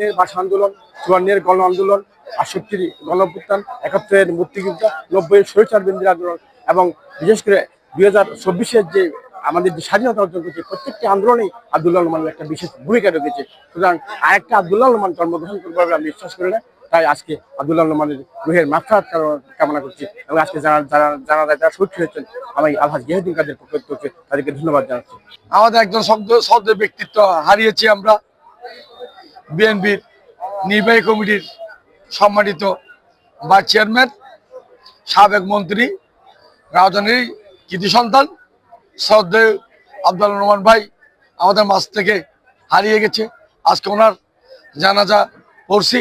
বাহান্নের ভাষা আন্দোলন চুয়ান্নের গণ আন্দোলন আটষট্টির গণপুত্থান একাত্তরের মুক্তিযুদ্ধ নব্বই শৈচার বিন্দির আন্দোলন এবং বিশেষ করে দুই হাজার চব্বিশের যে আমাদের যে স্বাধীনতা অর্জন করেছে, প্রত্যেকটি আন্দোলনেই আব্দুল্লাহ রহমানের একটা বিশেষ ভূমিকা রেখেছে। সুতরাং আরেকটা আব্দুল্লাহ রহমান জন্মগ্রহণ করবে আমি বিশ্বাস করি না, তাই আজকে আব্দুল্লাহ রহমানের রুহের মাফরাত কামনা করছি এবং আজকে যারা যারা যারা যারা শহীদ হয়েছেন, আমি আলহাজ গেহদিন কাদের পক্ষ তাদেরকে ধন্যবাদ জানাচ্ছি। আমাদের একজন শব্দ শব্দ ব্যক্তিত্ব হারিয়েছি আমরা বিএনপির নির্বাহী কমিটির সম্মানিত ভাইস চেয়ারম্যান, সাবেক মন্ত্রী, রাজধানীর কৃতি সন্তান শ্রদ্ধেয় আব্দুল রহমান ভাই আমাদের মাছ থেকে হারিয়ে গেছে। আজকে ওনার জানাজা পড়ছি।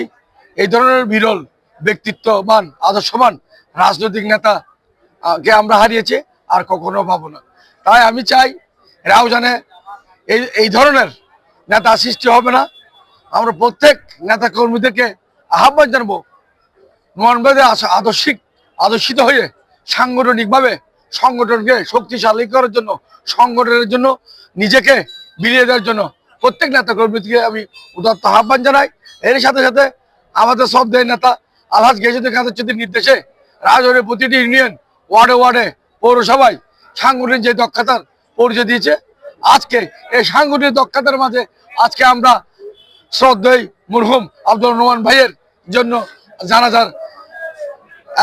এই ধরনের বিরল ব্যক্তিত্ববান, আদর্শবান রাজনৈতিক নেতা কে আমরা হারিয়েছি আর কখনো পাবো না। তাই আমি চাই রাউজানে এই এই ধরনের নেতা সৃষ্টি হবে না। আমরা প্রত্যেক নেতা কর্মীদেরকে আহ্বান জানব নোয়ানবাদে আদর্শিক, আদর্শিত হয়ে সাংগঠনিকভাবে সংগঠনকে শক্তিশালী করার জন্য, সংগঠনের জন্য, নিজেকে বিলিয়ে দেওয়ার জন্য প্রত্যেক নেতা কর্মীকে আমি উদাত্ত আহ্বান জানাই। এর সাথে সাথে আমাদের সব দেয় নেতা আলহাজ গেজুদ্দিন কাদের চৌধুরীর নির্দেশে রাজনের প্রতিটি ইউনিয়ন ওয়ার্ডে ওয়ার্ডে পৌরসভায় সাংগঠনিক যে দক্ষতার পরিচয় দিয়েছে, আজকে এই সাংগঠনিক দক্ষতার মাঝে আজকে আমরা শ্রদ্ধেয় মুরহুম আব্দুল রহমান ভাইয়ের জন্য জানাজার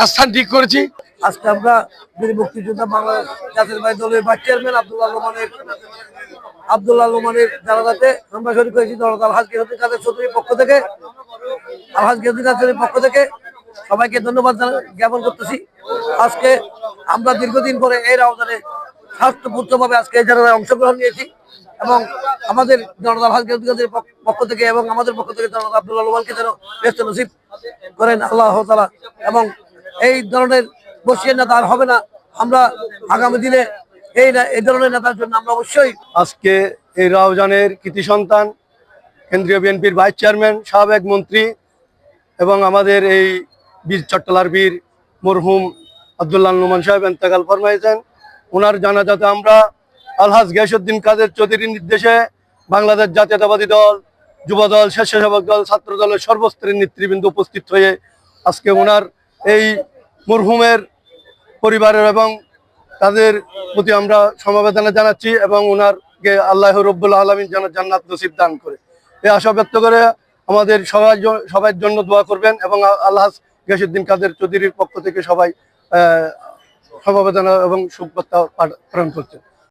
স্থান ঠিক করেছি। আজকে আমরা বীর মুক্তিযোদ্ধা বাংলাদেশ জাতীয় বাড়ি দলের ভাইস চেয়ারম্যান আব্দুল্লাহ রহমানের আব্দুল্লাহ রহমানের জানাজাতে আমরা শরীর করেছি দলত আলহাজ চৌধুরীর পক্ষ থেকে। আলহাজ পক্ষ থেকে সবাইকে ধন্যবাদ জ্ঞাপন করতেছি। আজকে আমরা দীর্ঘদিন পরে এই আহ্বানে স্বাস্থ্যপূর্তভাবে আজকে এই জানাজায় অংশগ্রহণ নিয়েছি। এবং আমাদের জনতা আলহাজ পক্ষ- থেকে এবং আমাদের পক্ষ থেকে জনতা আব্দুল্লাহ রহমানকে যেন ব্যস্ত নসিব করেন আল্লাহ তালা এবং এই ধরনের বসিয়ে নেতা আর হবে না। আমরা আগামী দিনে এই এই ধরনের নেতার জন্য আমরা অবশ্যই আজকে এই রাউজানের কৃতি সন্তান, কেন্দ্রীয় বিএনপির ভাইস চেয়ারম্যান, সাবেক মন্ত্রী এবং আমাদের এই বীর চট্টলার বীর মরহুম আবদুল্লাহ নুমান সাহেব এন্তেকাল ফরমাইছেন। ওনার জানাজাতে আমরা আলহাজ গিয়াসুদ্দিন কাদের চৌধুরীর নির্দেশে বাংলাদেশ জাতীয়তাবাদী দল যুব দল স্বেচ্ছাসেবক দল, ছাত্র দলের সর্বস্তরের নেতৃবৃন্দ উপস্থিত হয়ে আজকে ওনার এই মরহুমের পরিবারের এবং তাদের প্রতি আমরা সমবেদনা জানাচ্ছি এবং ওনারকে আল্লাহ রব্বুল আলমিন যেন জান্নাত নসিব দান করে। এই আশা ব্যক্ত করে আমাদের সবাই সবার জন্য দোয়া করবেন এবং আল্লাহ গিয়াসুদ্দিন কাদের চৌধুরীর পক্ষ থেকে সবাই সমবেদনা এবং পাঠ- প্রেরণ করছেন।